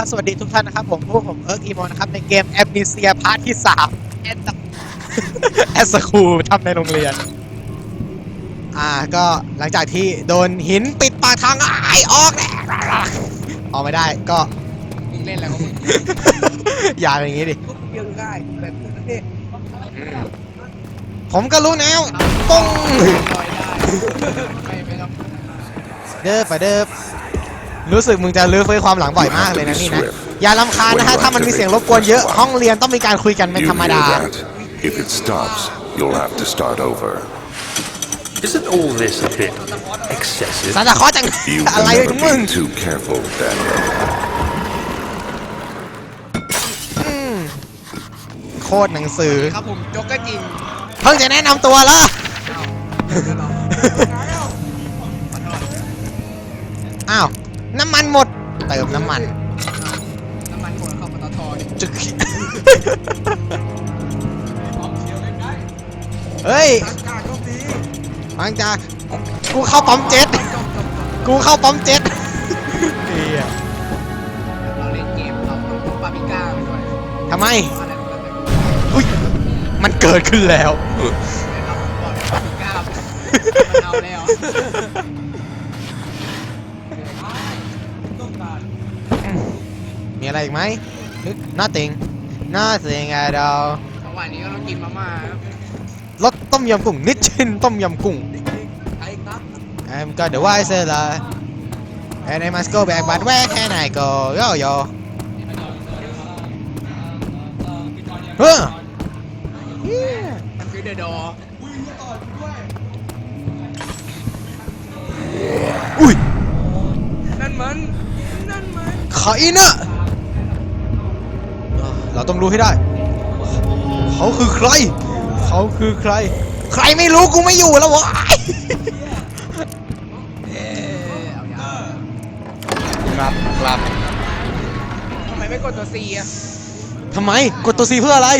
นะครับสวัสดีทุกท่านนะครับ ผมพวกผมเอิร์กอีโมนะครับ ในเกมแอ n นิเซียพาร์ทที่3แอดแอสคูทำในโรงเรียน อ่าก็หลังจากที่โดนหินปิดปากทางไอ้ายออกแน่ออกไม่ได้ก็มึงเล่นอะไรของมึงอย่าอย่างงี้ดิเรื่องง่ายแบบนั้นเองผมก็รู้แล้วป้องลอยได้ไม่ไม่ต้องเด้อไปเด้อ รู้สึกมึงจะลื้อฟื้นความหลังบ่อยมากเลยนะนี่นะ อย่าลำคาญนะฮะ ถ้ามันมีเสียงรบกวนเยอะ ห้องเรียนต้องมีการคุยกันเป็น You ธรรม hear ดา that? If it stops, you'll have to start over. Isn't all this a bit excessive? ซานตาคลอสจัง You อะไร can ของ never มึง be too careful, Daniel. โคตรหนังสือ ครับผมโจ๊กเกอร์จริงเพิ่งจะแนะนำตัวละอ้าวน้ำมันหมด เติมน้ำมัน น้ำมันหมดเข้าปตทดิจึกเฮ้ยอากาศก็ดีฟังจากกูเข้าปั๊มเจ็ตกูเข้าปั๊มเจ็ตเหี้ยเราเล่นเกมเราต้องพกปาปริก้าไปด้วยทำไม อะไรก็แล้วแต่อุ้ย มันเกิดขึ้นแล้วนะครับบอกเลยปาปริก้ามันเอาแล้ว มีอะไรอีกไหม nothing nothing at all จังหวะนี้ก็ต้องกินมาม่าครับรสต้มยำกุ้งนิชชินต้มยำกุ้ง ไอ้ครับ I'm got the wise la and I must go back but where can I go yo yo เฮ้อมันคือเดอะดออุ้ยนั่นมันนั่นมันใครนะ เราต้องรู้ให้ได้ เขาคือใคร เขาคือใคร ใครไม่รู้กูไม่อยู่แล้ววะเอ๊ะเอาอย่างครับครับทำไมไม่กดตัว C อะทำไมกดตัวซีเพื่ออะไร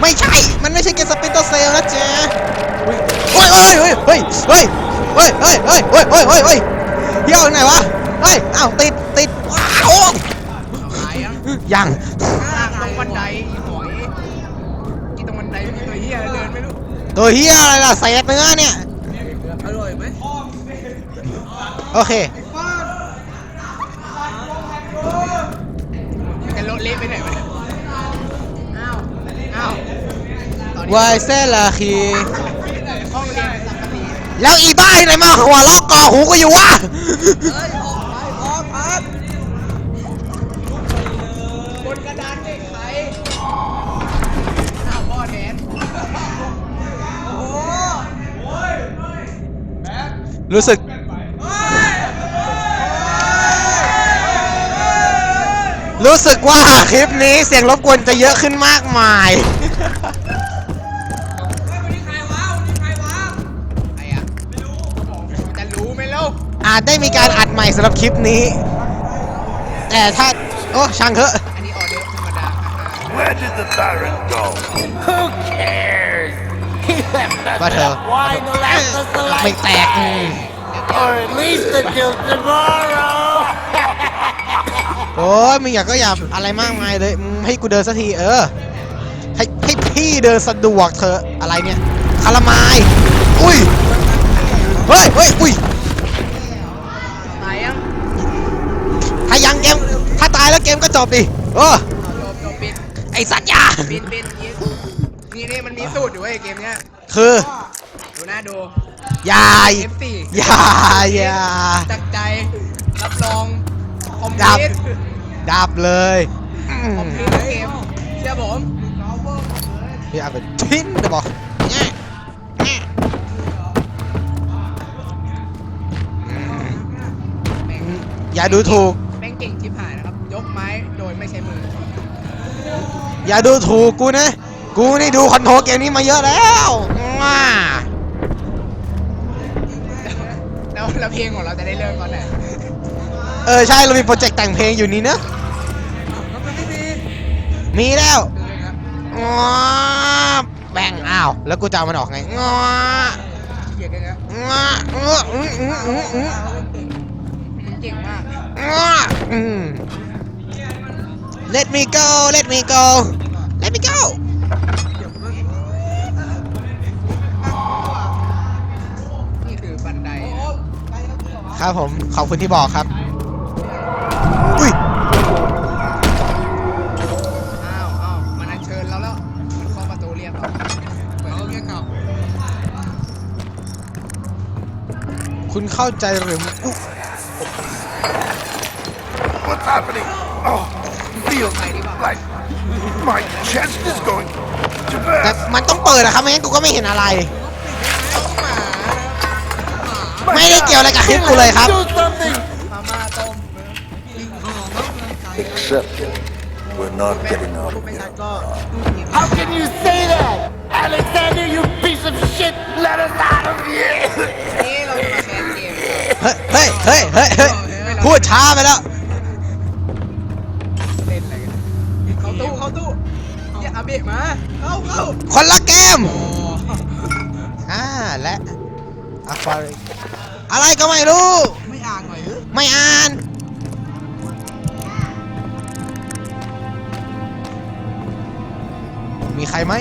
ไม่ใช่ มันไม่ใช่เกมสปินตัวเซลนะจ๊ะเฮ้ยเฮ้ยเฮ้ยเฮ้ยเฮ้ยเฮ้ยเฮ้ยเฮ้ยเฮ้ยเฮ้ยเฮ้ยเฮ้ยเที่ยวไหนวะ เฮ้ยอ้าวติดติดว้าวหายยัง ยัง ลากลงบันไดอีหอยที่ตรงบันไดมีตัวเหี้ยเดินไม่รู้ ตัวเฮียอะไรล่ะเศษเนื้อเนี่ย อร่อยไหมโอเคมันจะโลดเละไปไหนวะเนี่ยอ้าว อ้าวตอนนี้วายเซลาคี ห้องเรียนสังกะสีแล้วอีบ้าที่ไหนมาหัวล็อกกอหูก็อยู่วะ เฮ้ยออกไปออกครับบนกระดานเด็ก รู้สึก รู้สึกว่าคลิปนี้เสียงรบกวนจะเยอะขึ้นมากมายใครอะไม่รู้จะรู้ไหมเล่าอาจได้มีการอัดใหม่สำหรับคลิปนี้ แต่ถ้า โอ้ช่างเถอะ อันนี้ออเดอร์ธรรมดา Where did the Baron go? Who cares? He left us ว่าเธอ wine left us ไม่แตกอืม or at least until tomorrow. โอ้ยมึงอยากก็อย่าอะไรมากมายเลยมึงให้กูเดินสักทีเออ ให้ให้พี่เดินสะดวกเถอะอะไรเนี่ยคารามายอุ้ยเฮ้ยเฮ้ยอุ้ยตายยังถ้ายังเกมถ้าตายแล้วเกมก็จบดิเออเอาโดมโดมปิดไอสัตว์ยาปิดปิดยิงนี่นี่มันมีสูตรอยู่เว้ยเกมเนี้ย คือดูหน้าดูอยา F4 อยาอยาจากใจ รับรองคอมดับพิวต์ดับเลยอืมคอมพิวต์เกมเชื่อผมพี่เอาไปทิ้นเลยบอกแง่แง่อืมแม่งอย่าดูถูก แม่งเก่งชิบหายนะครับ ยกไม้โดยไม่ใช้มือ อย่าดูถูกกูนะ กูนี่ดูคอนโทรลเกมนี้มาเยอะแล้ว ว้าแล้วแล้วเพลงของเราจะได้เริ่มตอนไหนเออใช่เรามีโปรเจกต์แต่งเพลงอยู่นี่นะก็ไม่มีมีแล้วคือครับง้อแบ่งอ้าวแล้วกูจะเอามันออกไงง้อเขียนกันนะง้ออื้ออื้ออื้ออื้ออื้อเก่งมากง้ออืม let me go let me go let me go บันไดครับผมขอบคุณที่บอกครับ อุ้ยอ้าวอ้าวมันอัญเชิญเราแล้ว มันเคาะประตูเรียกเราเปิดเรียกเขาคุณเข้าใจหรือไม่อุ๊ย What's happening? Oh, feels ไปดีกว่า like my chest is going to แต่ burst. มันต้องเปิดอะครับไม่งั้นกูก็ไม่เห็นอะไร ไม่ได้เกี่ยวอะไรกับคลิปกูเลยครับ Do something. มาม่าต้ม Except we're not getting out พูด of ไม่ชัด here. ก็ How can you say that? Alexander, you piece of shit! Let us out of here! นี่เราจะมาแคสเกมเฮ้ยเฮ้ยเฮ้ยเฮ้ยเฮ้ยพูดช้าไปแล้ว เล่นอะไรกันเข้าตู้เข้าตู้เนี่ยอาเบะมาเข้าเข้าคนละเกมโอ้อ่าและอะควาริ อะไรก็ไม่รู้ ไม่อ่านหน่อยหรือไม่อ่าน มีใครไหม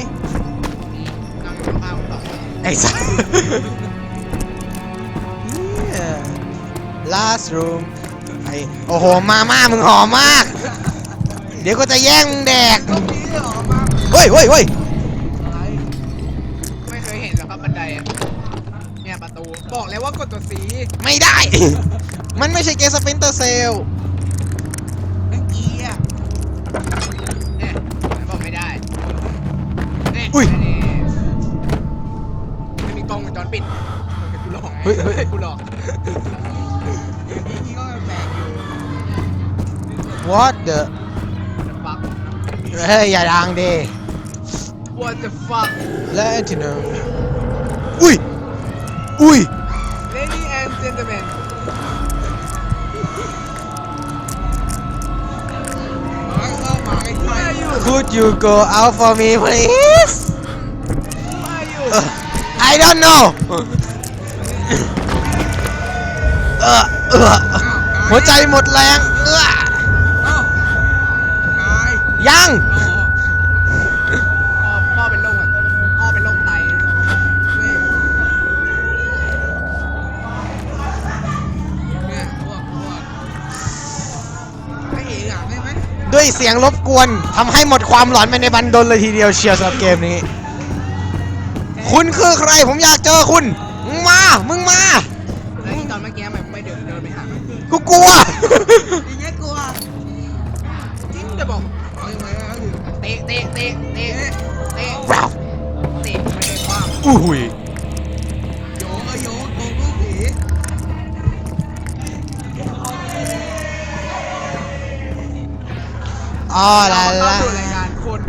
นั่งอยู่ข้างๆต่อไอ้สัส last room ไอโอ้โห มาม่ามึงหอมมาก เดี๋ยวก็จะแย่งมึงแดกนี่เหรอมา เฮ้ยเฮ้ยเฮ้ย บอกแล้วว่ากดตัวสีไม่ได้ มันไม่ใช่เกมสปินเตอร์เซลนั่นอีอะเนี่ยไหนบอกไม่ได้เนี่ยอุ้ยนี่ไม่มีกล้องวงจรปิดกูหลอกเฮ้ยเฮ้ย กูหลอกนี่ก็แปลกอยู่ what the the fuck เฮ้ยอย่าดังดิ what the fuck และที่หนึ่งอุ้ย Ui. Lady and gentlemen. Could you go out for me please? Uh, I don't know. Uh, uh, uh. หัวใจหมดแรงเออยัง ด้วยเสียงรบกวนทำให้หมดความหลอนไปในบันดลเลยทีเดียวเชียร์สำหรับเกมนี้ คุณคือใครผมอยากเจอคุณมึงมา มึงมาแล้วที่ตอนเมื่อกี้มันไม่เดินเดินไปหากูกลัว อย่างเงี้ยกลัวจริงจะบอกเอายังไงก็คือเตะเตะเตะเตะเตะว้าวเตะไม่ได้ความอุ้ยโย อ๋อลาเข้าลาสู่รายการคน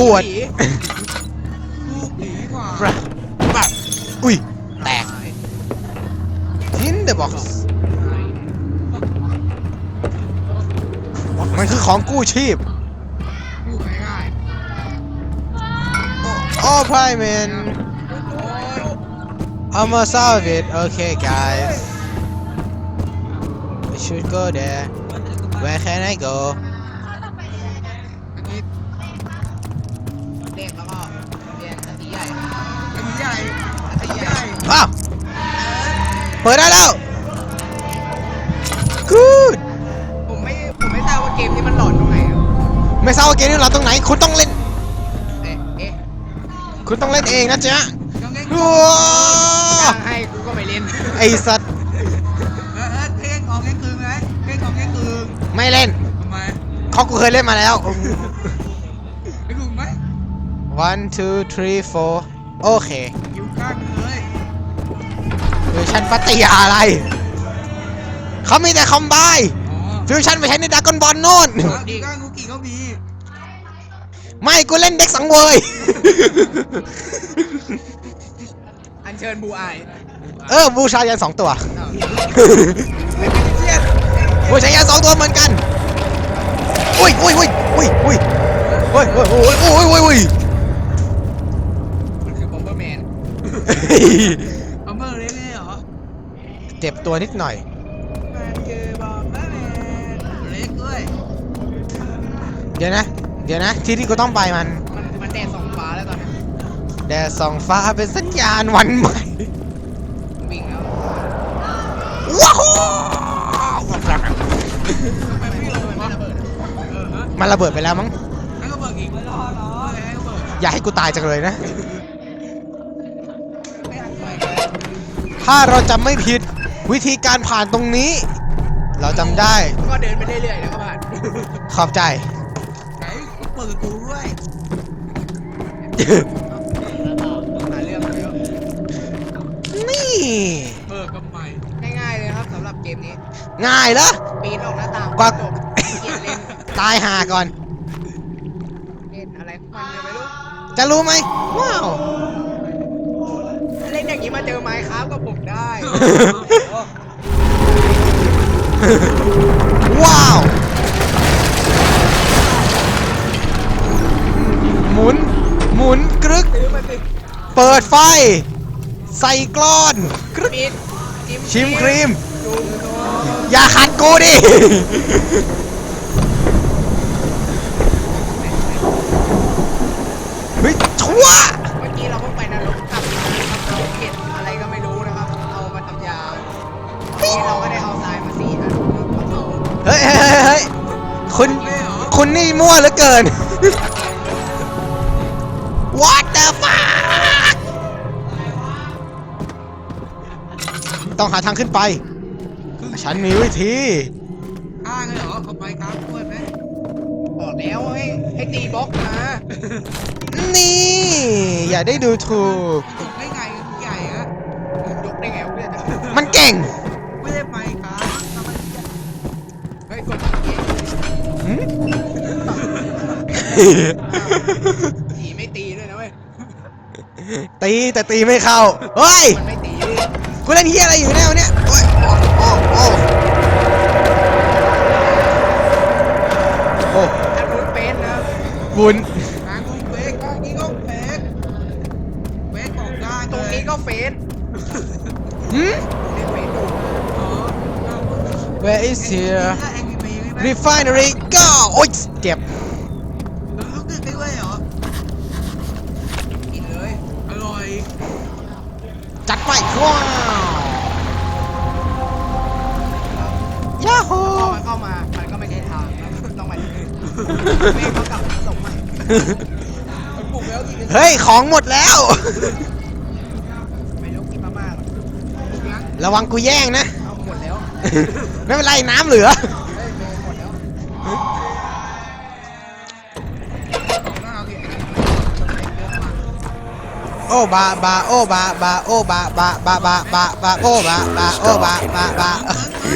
อวด ลูกผีกว่าแบบแบบอุ้ย แตก ทินเดอะบ็อกซ์มันคือของกู้ชีพ พูดง่าย All prime man ๆโอ้ย I'm gonna solve it okay guys I should go there where can I go เปิดได้แล้ว good ผมไม่ผมไม่ทราบว่าเกมนี้มันหลอนตรงไหนอะไม่ทราบว่าเกมนี้เราตรงไหน คุณต้องเล่น เอ๊ะเอ๊ะคุณต้องเล่นเองนะจ๊ะยังไงว้าจ้างให้กูก็ไม่เล่นไอสัตว์เออเออเพลงออกแค่คืนไหมเพลงออกแค่คืนไม่เล่นทำไมเขากูเคยเล่นมาแล้ว ไม่คืนไหม one two three four โอเค ชั่นปัตติยาอะไร เขามีแต่คอมไบอ๋อฟิวชั่นไปใช้ในดากอนบอลโน่นอยู่ข้างงูกี่ก็มีไม่กูเล่นเด็กสังเวย อัญเชิญบูอายเออบูชายันสองตัวอ้าวเชียดบูชายันสองตัวเหมือนกัน อุ้ยอุ้ยอุ้ยอุ้ยอุ้ยอุ้ยอุ้ยอุ้ยอุ้ยอุ้ยอุ้ยมันคือบอมเบอร์แมนบอมเบอร์เล่ๆเหรอ เจ็บตัวนิดหน่อย มันคือบอมเบอร์แมนเล็กด้วยเดี๋ยวนะ เดี๋ยวนะ ที่ที่กูต้องไปมัน มันมันแดดสองฟ้าแล้วตอนนี้แดดส่องฟ้าเป็นสัญญาณวันใหม่วิ่งแล้วว้าวทำไมวิ่งลงไปไม่ระเบิดอะเออฮะมันระเบิดไปแล้วมั้ง ให้ก็เบิกอีกไม่รอหรอให้ก็เบิกอย่าให้กูตายจังเลยนะ ไม่ทันไปเลยถ้าเราจำไม่ผิด วิธีการผ่านตรงนี้ เราจำได้ ก็เดินไปเรื่อยๆแล้วก็ผ่านขอบใจ ไหนเปิดประตูด้วยหาเรื่องเยอะนี่เปิดกับใหม่ง่ายๆเลยครับสำหรับเกมนี้ ง่ายเหรอ ปีนออกหน้าต่างกว่าจบเกลียดเล่นตายหาก่อน เล่นอะไรของมันเนี่ยไม่รู้ จะรู้ไหมว้าว เล่นอย่างนี้มาเจอไม้ครับก็ผมได้ ว้าว หมุน หมุนกรึก ซื้อมาสิเปิดไฟ ใส่กลอนกรึกปิดชิมครีม จุ่มตัวอย่าขัดกูดิ เฮ้ยชั่ว คุณคุณนี่มั่วเหลือเกิน What the fuck ต้องหาทางขึ้นไป ฉันมีวิธีอ้างเลยเหรอเอาไปครับช่วยไหมบอกแล้วให้ให้ตีบล็อกมานี่ อย่าได้ดูถูกยกได้ไงใหญ่อะยกได้ไงเพื่อนมันเก่ง ผีไม่ตีด้วยนะเว้ย ตีแต่ตีไม่เข้า เฮ้ย มันไม่ตีกูเล่นเฮียอะไรอยู่แนวเนี้ยโอ้ยโอ้โอ้โอ้โอ้อันนู้นเป็นนะบุญทางนู้นเฟกทางนี้ก็เฟกเฟกของได้ตรงนี้ก็เฟกหืมเล่นเฟกอยู่ Where is here ถ้า anime ใช่ไหม Refinery ก็โอ๊ยเจ็บ แล้วรู้สึกได้ด้วยเหรอ กินเลย อร่อย จัดไป ว้าวยาฮูพอมันเข้ามา มันก็ไม่ใช่ทางนะต้องมาที่นี่เมฆเขากลับมาส่งใหม่มันปลุกแล้วกินเฮ้ย ของหมดแล้ว ไม่รู้กินมาม่าหรอกปลุกยังระวังกูแย่งนะ เอาหมดแล้ว ไม่เป็นไรน้ำเหลือ โอ้บาบาโอ้บาบาโอ้บาบาบาบาบาบาโอ้บาบาโอ้บาบาบา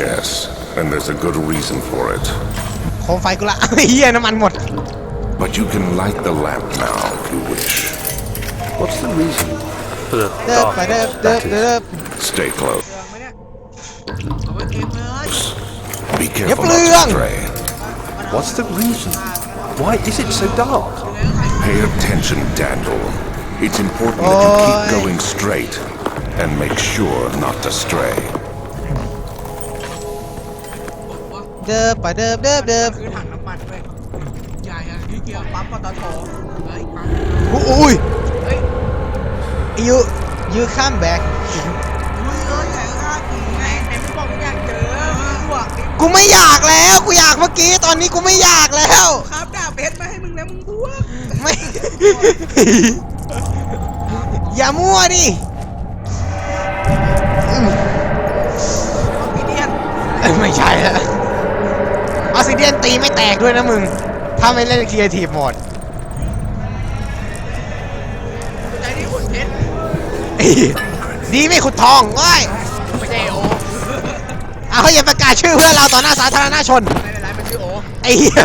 Yes, and there's a good reason for it. โคมไฟกูละเฮียน้ำมันหมด But you can light the lamp now if you wish. What's the reason for the เดิบไปเดิบ dark เดิบเดิบ Stay close. เรื่องไหมเนี่ยเอาไว้เก็บเลย Be Yep, careful not Leon. to stray. What's the reason? Why is it so dark? Pay attention, Daniel. It's important that you Oi. keep going straight and make sure not to stray. เดิบไปเดิบเดิบเดิบคือถังน้ำมันเว้ยใหญ่อะที่เกี่ยวปั๊มปตทเฮ้ยปั๊มอุ้ยเฮ้ย you you come back อุ้ยเอ้ยใหญ่ก็น่ากินไงไอ้มึงบอกมึงอยากเจอมึงบวกดิกูไม่อยากแล้วกูอยากเมื่อกี้ตอนนี้กูไม่อยากแล้ว ครับดาบเพชรมาให้มึงนะมึงบวกไม่ อย่ามั่วดิอืมเอาพี่เดียนเอ้ยไม่ใช่แล้วออสซิเดียนตีไม่แตกด้วยนะมึง ถ้าไม่เล่นครีเอทีฟโหมดใจที่ขุนเพชรดีไม่ขุดทองง่ายไม่ใช่โอเอาอย่าประกาศชื่อเพื่อนเราต่อหน้าสาธารณชน ไม่เป็นไรมันชื่อโอไอ้เหี้ย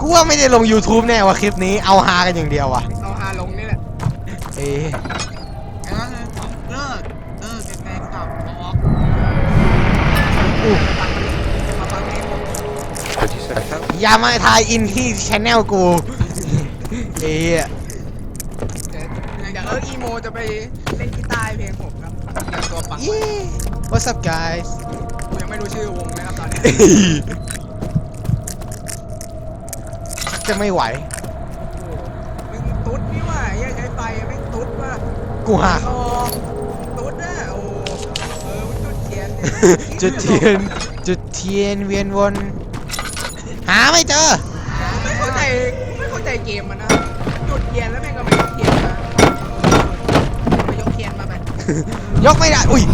กูว่าไม่ได้ลง YouTube แน่ว่ะคลิปนี้เอาฮากันอย่างเดียวว่ะ แล้วเลยเลิกเลิกเป็นแฟนคลับออกอู้มาฟังเพลงผมอย่ามาทายอินที่ชแนลกูเอ้ยเดี๋ยวเดี๋ยวเอออีโมจะไปเล่นกีตาร์เพลงผมครับเตรียมตัวฟังเย้ What's up guys ยังไม่รู้ชื่อวงนะครับตอนนี้จะไม่ไหว มึงตุ๊ดนี่ว่ะยังใช้ไฟแม่งตุ๊ดว่ะ กูหักอ๋อตุ๊ดน่ะโอ้เออมึงจุดเทียนเนี่ยจุดเทียนจุดเทียนเวียนวน หาไม่เจอไม่เข้าใจไม่เข้าใจเกมมันนะจุดเทียนแล้วแม่งก็ไม่ยกเทียนมาไม่ยกเทียนมาแบบยกไม่ได้อุ้ย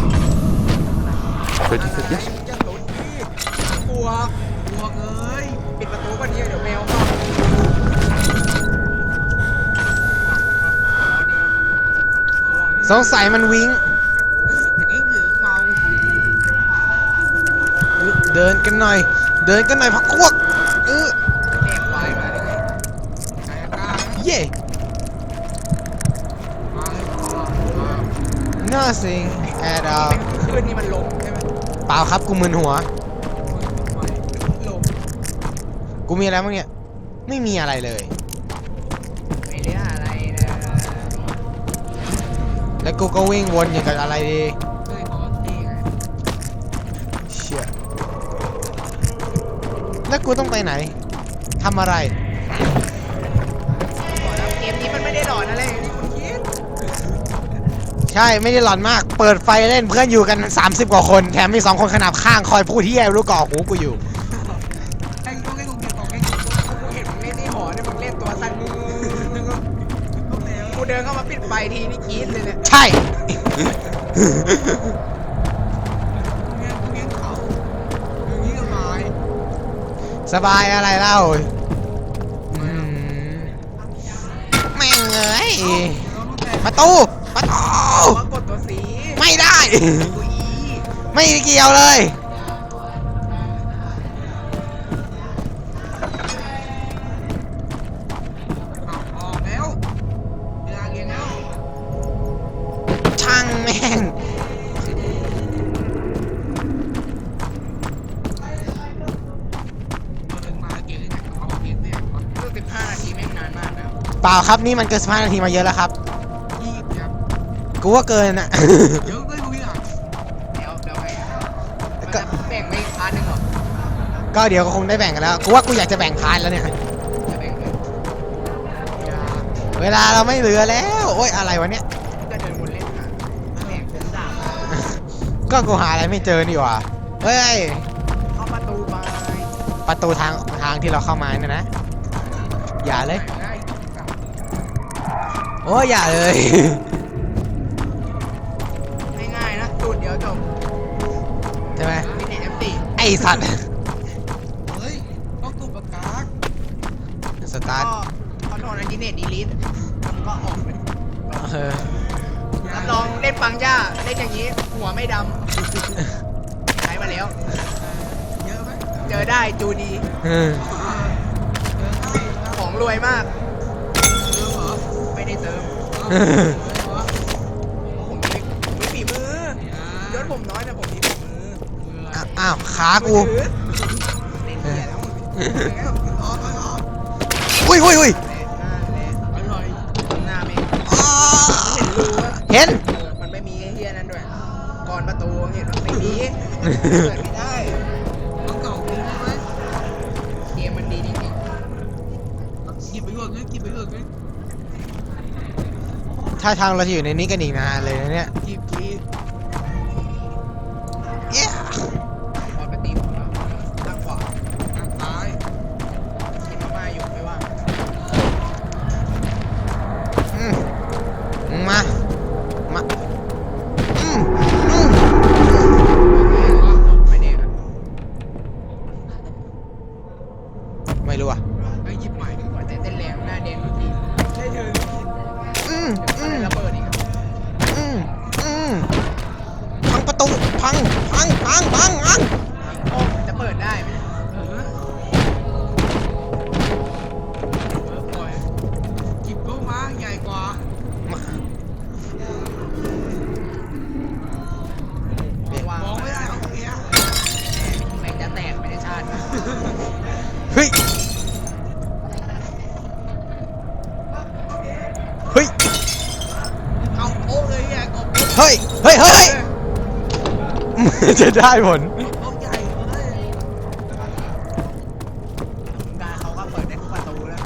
Ready อะไร for this? มึงจะตุ๊ดนี่กลัวกลัวเอ้ยปิดประตูก่อนเนี่ยเดี๋ยวแมว สงสัยมันวิงนี่หรือเมาเดินกันหน่อย เดินกันหน่อยพักพวกเออแดกไวน์มาได้ไงใครกล้าเย่มาเลยมา nothing at all คืนนี้มันลงใช่ไหมเปล่าครับกูมึนหัวลงกูมีอะไรบ้างเนี่ย ไม่มีอะไรเลย แล้วกูก็วิ่งวนอย่างกับอะไรดีเคยของที่ไงเชี่ยแล้วกูต้องไปไหนทำอะไร บอกแล้วเกมนี้มันไม่ได้หลอนอะไรอย่างที่คุณคิดใช่ไม่ได้หลอนมาก เปิดไฟเล่นเพื่อนอยู่กัน 30 กว่าคน แถมมี2คนขนาบข้างคอยพูดที่แย่รู้ก่อหูกูอยู่ งี้ยกูเงี้ยเขาอย่างนี้ก็หายสบายอะไรเล่าอืมแม่งเอ้ยประตูประตูว่ากดตัวสีไม่ได้ ตัวอีไม่เกี่ยวเลยาครับนี่มันเกิน15นาทีมาเยอะแล้วครับ ยี่สิบครับกูว่าเกินนะเยอะเลยพวกนี้อะแล้วแล้วไงมันจะแบ่งไปอีกพาร์ทหนึ่งเหรอก็เดี๋ยวก็คงได้แบ่งกันแล้ว กูว่ากูอยากจะแบ่งพาร์ทแล้วเนี่ย จะแบ่งเลยอย่าเวลาเราไม่เหลือแล้ว โอ๊ยอะไรวะเนี่ย ก็เดินวนเล่นอะแบ่งเป็นสามก็กูหาอะไรไม่เจอนี่หว่าเฮ้ย เข้าประตูไปประตูทางทางที่เราเข้ามาเนี่ยนะ อย่าเลยได้ โอ้ยอย่าเลย ง่ายๆนะจุดเดียวจบใช่ไหมมินิเอฟซีไอสัตว์ เฮ้ย ต้องถูกประกาศสตาร์ทก็คอนโทรลอันดิเนตดีลิทก็ออกไปเออรับรองเล่นปังย่าเล่นอย่างนี้ หัวไม่ดำใช้มาแล้ว เยอะไหมเจอได้จูดี เออของรวยมากไม่ได้เติม ผมมีผมมีฝีมือยศผมน้อยแต่ผมมีฝีมืออะอ้าวขากูเล่นเหี้ยแล้วออกออกอุ้ยอุ้ยอุ้ยอร่อยหน้าไม่อ้าเห็นรูว่าเห็นเออมันไม่มีไอ้เฮียนั่นด้วย ก่อนประตูเห็นว่าไม่มีเปิดไม่ได้ ถ้าทางเราจะอยู่ในนี้กันอีกนานเลยนะเนี่ยกินกิน จะได้ผลเอาใหาเขาก็เปิดได้ทุกประตูแล้ว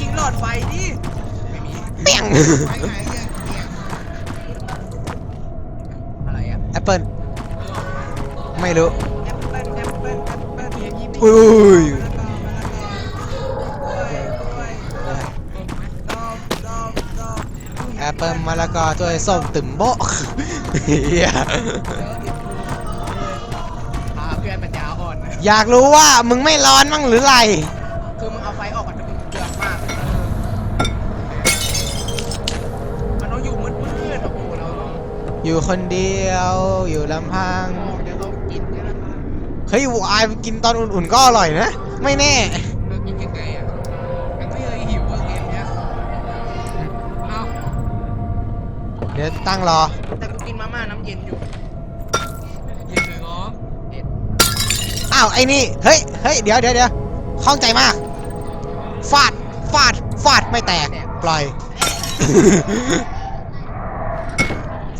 ยิงหลอดไฟดิไม่เปียงอะไรอะแอปเปิลไม่รู้แอ้ลอุ้ย ละกอตัวส้มตึมโบะเฮียพาเพื่อนปัญญาอ่อนนะอยากรู้ว่ามึงไม่ร้อนมั้งหรือไร คือมึงเอาไฟออกก่อนถ้ามึงเดือมากมันต้องอยู่มืดๆโอ้โหเราอยู่คนเดียวอยู่ลำพังเดี๋ยวเรากินเนี่ยนะ เฮ้ยวายกินตอนอุ่นๆก็อร่อยนะ ไม่แน่ ดี๋ยวตั้งรอ แต่กูกินมาม่าน้ำเย็นอยู่เย็นเลยเหรอเย็นอ้าวไอ้นี่ เฮ้ย เฮ้ย เดี๋ยวเดี๋ยวเดี๋ยวข้องใจมาก ฟาด ฟาด ฟาดไม่แตก ปล่อย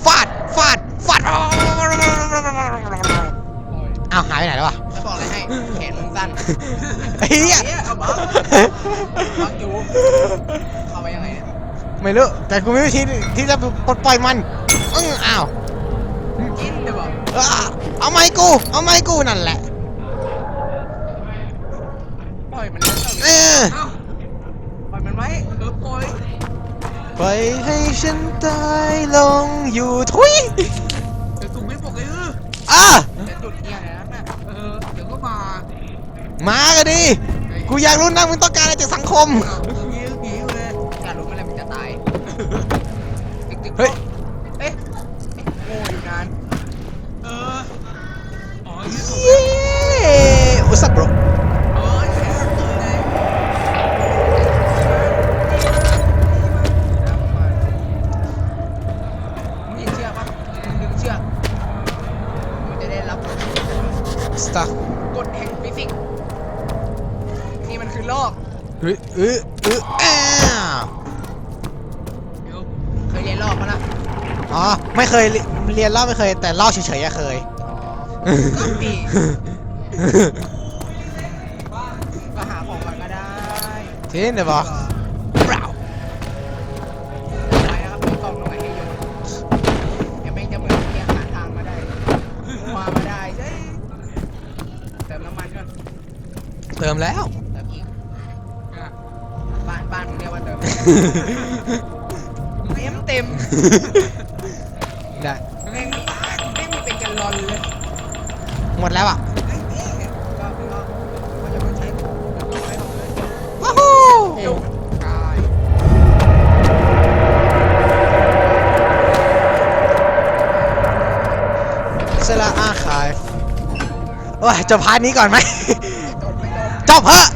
ฟาด ฟาด ฟาดโอ้ยอ้าวหายไปไหนแล้ววะ จะบอกอะไรให้ แขนมึงสั้น ไอ้เหี้ยเหี้ยเอาบัฟบัฟจูเข้าไปยังไงเนี่ย ไม่รู้แต่กูมีวิธีที่จะปลดปล่อยมันอึ้งอ้าวกินเดี๋ยวบอกอะเอาไม้กู เอาไม้กูนั่นแหละ ปล่อยมันแล้วเออ เอ้าปล่อยมันไว้เออปล่อยปล่อยให้ฉันตายลงอยู่ทุยเดี๋ยวกูไม่บอกเลยเอออะเดี๋ยวจุดเทียนนะน่ะเออเดี๋ยวก็มามากันดิกูอยากรู้นะมึงต้องการอะไรจากสังคม เอางี้งี้ เคยเรีเรียนเล่าไม่เคย แต่เล่าเฉยๆอะเคยก็ดีก็หาของก่อนก็ได้ทีนี้เดี๋ยวบอกเปล่าไปนะครับมีกล่องตรงไหนให้โยนเดี๋ยวแม่งจะเหมือนเกียร์หาทางมาได้มามาได้เฮ้ยเติมน้ำมันก่อนเติมแล้ว เติมอีกอะบ้านบ้านมึงเรียกว่าเติมเต็มเต็ม ได้แม่งมีแม่งมีเป็นแกลลอนเลยหมดแล้วอะไอ้นี่ก็ก็ก็จะไม่ใช้ไม่ใช้ของเลยว้าวฮู้เอวกายเซลาอาคายโอ้ยจบพาร์ทนี้ก่อนไหม จบไม่จบจบเหอะ